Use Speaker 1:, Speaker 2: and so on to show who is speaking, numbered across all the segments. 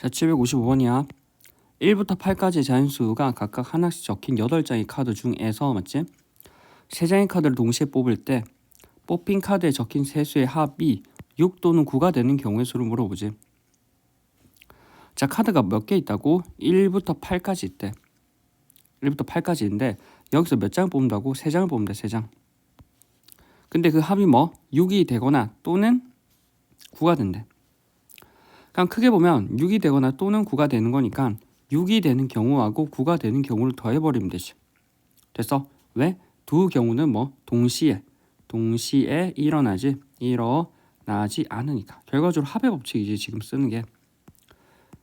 Speaker 1: 자, 755번이야. 1부터 8까지 자연수가 각각 하나씩 적힌 8장의 카드 중에서 맞지? 3장의 카드를 동시에 뽑을 때 뽑힌 카드에 적힌 세수의 합이 6 또는 9가 되는 경우의 수를 물어보지. 자, 카드가 몇 개 있다고? 1부터 8까지 있대. 1부터 8까지인데 여기서 몇 장을 뽑는다고? 3장을 뽑는다. 3장. 근데 그 합이 뭐? 6이 되거나 또는 9가 된대. 그냥 크게 보면 6이 되거나 또는 9가 되는 거니까 6이 되는 경우하고 9가 되는 경우를 더해버리면 되지. 됐어? 왜? 두 경우는 뭐 동시에 동시에 일어나지 일어나지 않으니까 결과적으로 합의 법칙이지 지금 쓰는 게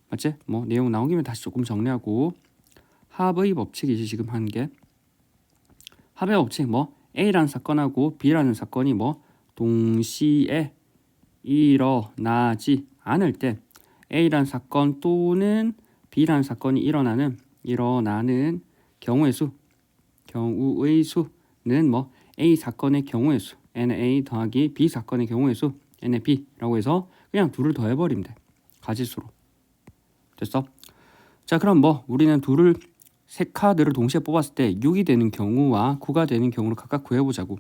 Speaker 1: 맞지? 뭐 내용 나온 김에 다시 조금 정리하고 합의 법칙이지 지금 한게 합의 법칙 뭐 A라는 사건하고 B라는 사건이 뭐 동시에 일어나지 않을 때 A라는 사건 또는 B라는 사건이 일어나는 일어나는 경우의 수 경우의 수는 뭐 A 사건의 경우의 수 NA 더하기 B 사건의 경우의 수 NB라고 해서 그냥 둘을 더해버리면 돼. 가지수로. 됐어? 자 그럼 뭐 우리는 둘을 세 카드를 동시에 뽑았을 때 6이 되는 경우와 9가 되는 경우를 각각 구해보자고.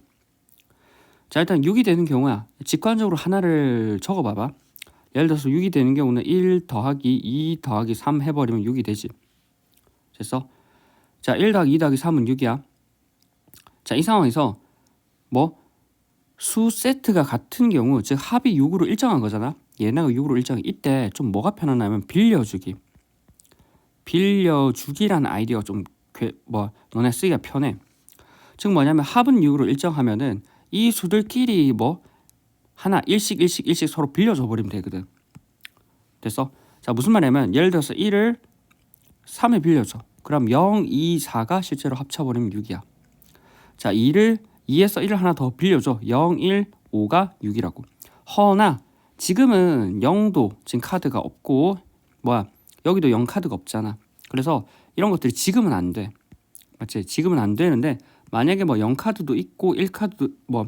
Speaker 1: 자 일단 6이 되는 경우야. 직관적으로 하나를 적어봐봐 예를 들어서 6이 되는 경우는 1 더하기 2 더하기 3 해버리면 6이 되지. 됐어? 자 1 더하기 2 더하기 3은 6이야. 자 이 상황에서 뭐? 수 세트가 같은 경우 즉 합이 6으로 일정한 거잖아. 얘네가 6으로 일정해. 이때 좀 뭐가 편하냐면 빌려주기. 빌려주기라는 아이디어가 좀 뭐 너네 쓰기가 편해. 즉 뭐냐면 합은 6으로 일정하면은 이 수들끼리 뭐 하나 일씩 일씩 일씩 서로 빌려줘 버리면 되거든. 됐어? 자 무슨 말이냐면 예를 들어서 1을 3에 빌려줘. 그럼 0, 2, 4가 실제로 합쳐버리면 6이야. 자 2를 2에서 1을 하나 더 빌려줘. 0, 1, 5가 6이라고. 허나 지금은 0도 지금 카드가 없고 뭐야 여기도 0 카드가 없잖아. 그래서 이런 것들이 지금은 안 돼. 맞지? 지금은 안 되는데 만약에 뭐 0 카드도 있고 1 카드도 뭐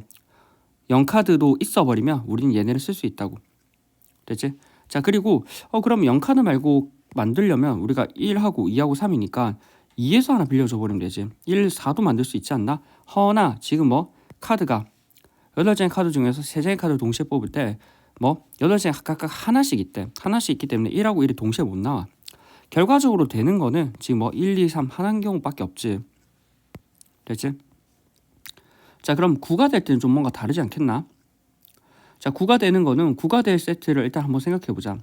Speaker 1: 0 카드도 있어 버리면 우리는 얘네를 쓸 수 있다고. 됐지? 자, 그리고 어 그럼 0 카드 말고 만들려면 우리가 1하고 2하고 3이니까 2에서 하나 빌려 줘 버리면 되지. 1, 4도 만들 수 있지 않나? 허나 지금 뭐 카드가 8장의 카드 중에서 3장의 카드를 동시에 뽑을 때 뭐 8장에 각각 하나씩 있대. 하나씩 있기 때문에 1하고 1이 동시에 못 나와. 결과적으로 되는 거는 지금 뭐 1, 2, 3 하나인 경우밖에 없지. 됐지? 자, 그럼 9가 될 때는 좀 뭔가 다르지 않겠나? 자, 9가 되는 거는 9가 될 세트를 일단 한번 생각해 보자.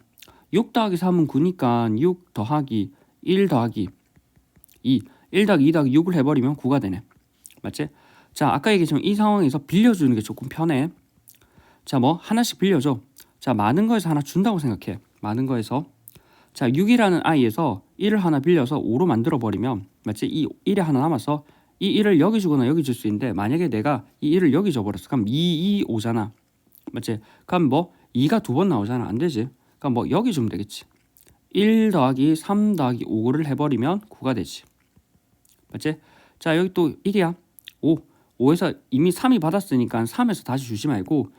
Speaker 1: 6 더하기 3은 9니까 6 더하기 1 더하기 2, 1 더하기 2 더하기 6을 해버리면 9가 되네. 맞지? 자, 아까 얘기했지만 이 상황에서 빌려주는 게 조금 편해. 자, 뭐 하나씩 빌려줘. 자, 많은 거에서 하나 준다고 생각해. 많은 거에서. 자, 6이라는 i에서 1을 하나 빌려서 5로 만들어 버리면 맞지? 이 1이 하나 남아서 이 1을 여기 주거나 여기 줄 수 있는데 만약에 내가 이 1을 여기 줘 버렸어. 그럼 2, 2, 5잖아. 맞지? 그럼 뭐 2가 두 번 나오잖아. 안 되지? 그럼 뭐 여기 주면 되겠지. 1 더하기 3 더하기 5를 해버리면 9가 되지. 맞지? 자 여기 또 1이야. 5. 5에서 이미 3이 받았으니까 3에서 다시 주지 말고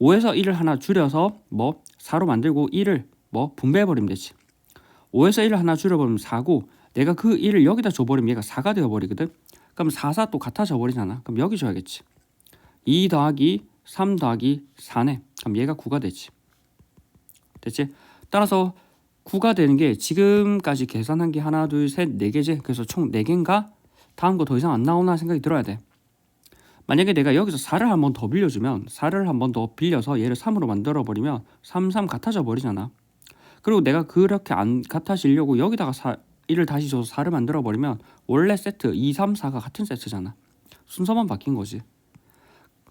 Speaker 1: 5에서 1을 하나 줄여서 뭐 4로 만들고 1을 뭐 분배해버리면 되지. 5에서 1을 하나 줄여버리면 4고 내가 그 1을 여기다 줘버리면 얘가 4가 되어버리거든. 그럼 4, 4또 같아져 버리잖아. 그럼 여기 줘야겠지. 2 더하기 3 더하기 4네. 그럼 얘가 9가 되지. 됐지? 따라서 9가 되는 게 지금까지 계산한 게 하나, 둘, 셋, 네 개지. 그래서 총네 개인가? 다음 거 더 이상 안 나오나 생각이 들어야 돼. 만약에 내가 여기서 4를 한 번 더 빌려주면 4를 한 번 더 빌려서 얘를 3으로 만들어 버리면 3, 3 같아져 버리잖아. 그리고 내가 그렇게 안 같아지려고 여기다가 4, 1을 다시 줘서 4를 만들어 버리면 원래 세트 2, 3, 4가 같은 세트잖아. 순서만 바뀐 거지.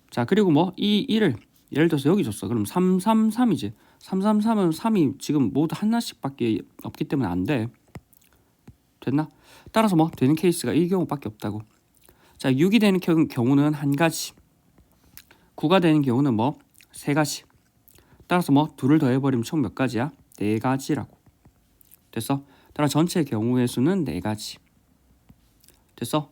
Speaker 1: 자, 그리고 뭐 이 1을 예를 들어서 여기 줬어. 그럼 3, 3, 3이지. 3, 3, 3은 3이 지금 모두 하나씩밖에 없기 때문에 안 돼. 됐나? 따라서 뭐 되는 케이스가 이 경우밖에 없다고. 자, 6이 되는 경우는 한 가지. 9가 되는 경우는 뭐 세 가지. 따라서 뭐 둘을 더해 버리면 총 몇 가지야? 네 가지라고. 됐어? 따라 전체 경우의 수는 네 가지. 됐어?